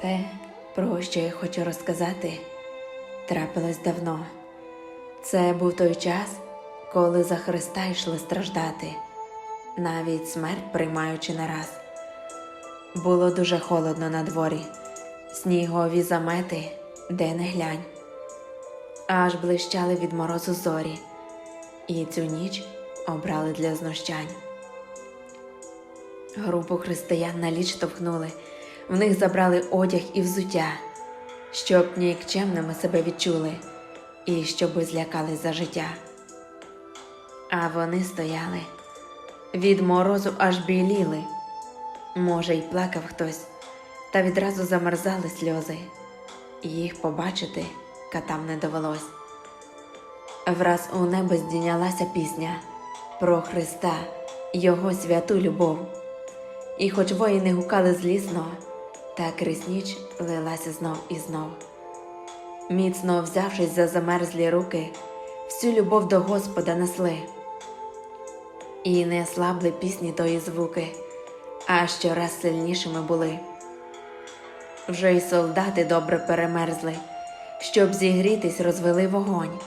Те, про що я хочу розказати, трапилось давно. Це був той час, коли за Христа йшли страждати, навіть смерть приймаючи не раз. Було дуже холодно на дворі, снігові замети, де не глянь. Аж блищали від морозу зорі, і цю ніч обрали для знущань. Групу християн на ліч штовхнули, в них забрали одяг і взуття, щоб нікчемними себе відчули і щоби злякались за життя. А вони стояли, від морозу аж біліли. Може, й плакав хтось, та відразу замерзали сльози, їх побачити катам не довелось. Враз у небо здійнялася пісня про Христа, Його святу любов. І хоч воїни гукали злісно, та крізь ніч лилася знов і знов. Міцно взявшись за замерзлі руки, всю любов до Господа несли. І не слабли пісні тої звуки, а щораз сильнішими були. Вже й солдати добре перемерзли, щоб зігрітись, розвели вогонь.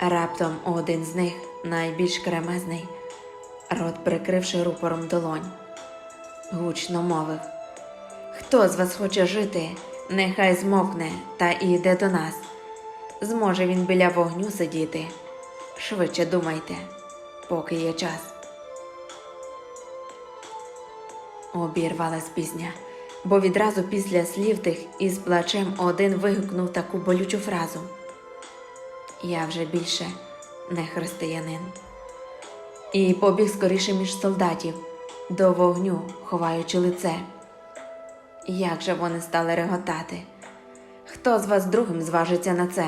Раптом один з них, найбільш кремезний, рот прикривши рупором долонь гучно мовив Хто з вас хоче жити, нехай змокне та іде до нас. Зможе він біля вогню сидіти. Швидше думайте, поки є час. Обірвалась пісня, бо відразу після слів тих із плачем один вигукнув таку болючу фразу Я вже більше не християнин. І побіг скоріше між солдатів до вогню, ховаючи лице. Як же вони стали реготати? Хто з вас другим зважиться на це?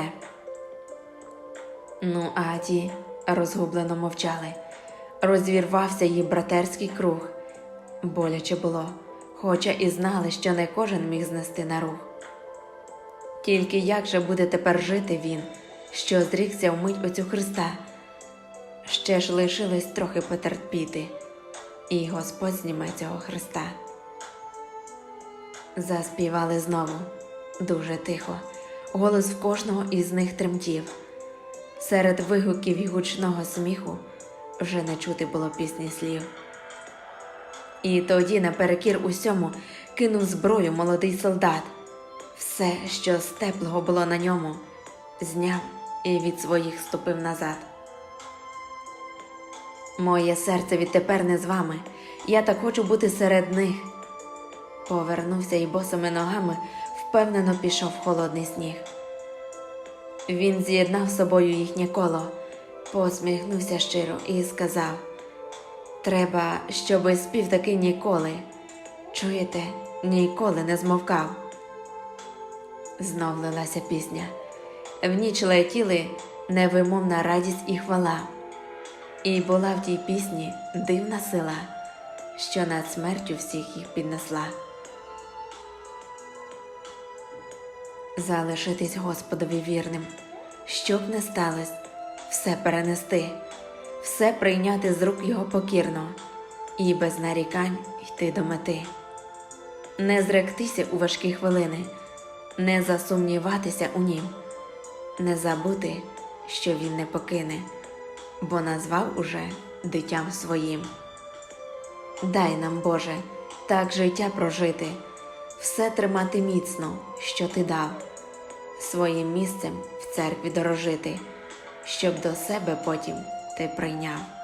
Ну, а ті розгублено мовчали. Розвірвався її братерський круг. Боляче було, хоча і знали, що не кожен міг знести на рух. Тільки як же буде тепер жити він, що зрікся вмить оцю Христа? Ще ж лишилось трохи потерпіти і Господь зніме цього Христа. Заспівали знову дуже тихо, голос в кожного із них тремтів. Серед вигуків і гучного сміху вже не чути було пісні слів. І тоді, наперекір усьому, кинув зброю молодий солдат. Все, що з теплого було на ньому, зняв і від своїх ступив назад. Моє серце відтепер не з вами. Я так хочу бути серед них. Повернувся і босими ногами впевнено пішов холодний сніг. Він з'єднав з собою їхнє коло, посміхнувся щиро і сказав: Треба, щоби спів таки ніколи. Чуєте, ніколи не змовкав. Знов лилася пісня. В ніч летіли невимовна радість і хвала. І була в тій пісні дивна сила, що над смертю всіх їх піднесла. Залишитись Господові вірним, щоб не сталося, все перенести, все прийняти з рук його покірно і без нарікань йти до мети, не зректися у важкі хвилини, не засумніватися у нім, не забути, що він не покине бо назвав уже дитям своїм. Дай нам, Боже, так життя прожити, все тримати міцно, що ти дав, своїм місцем в церкві дорожити, щоб до себе потім ти прийняв.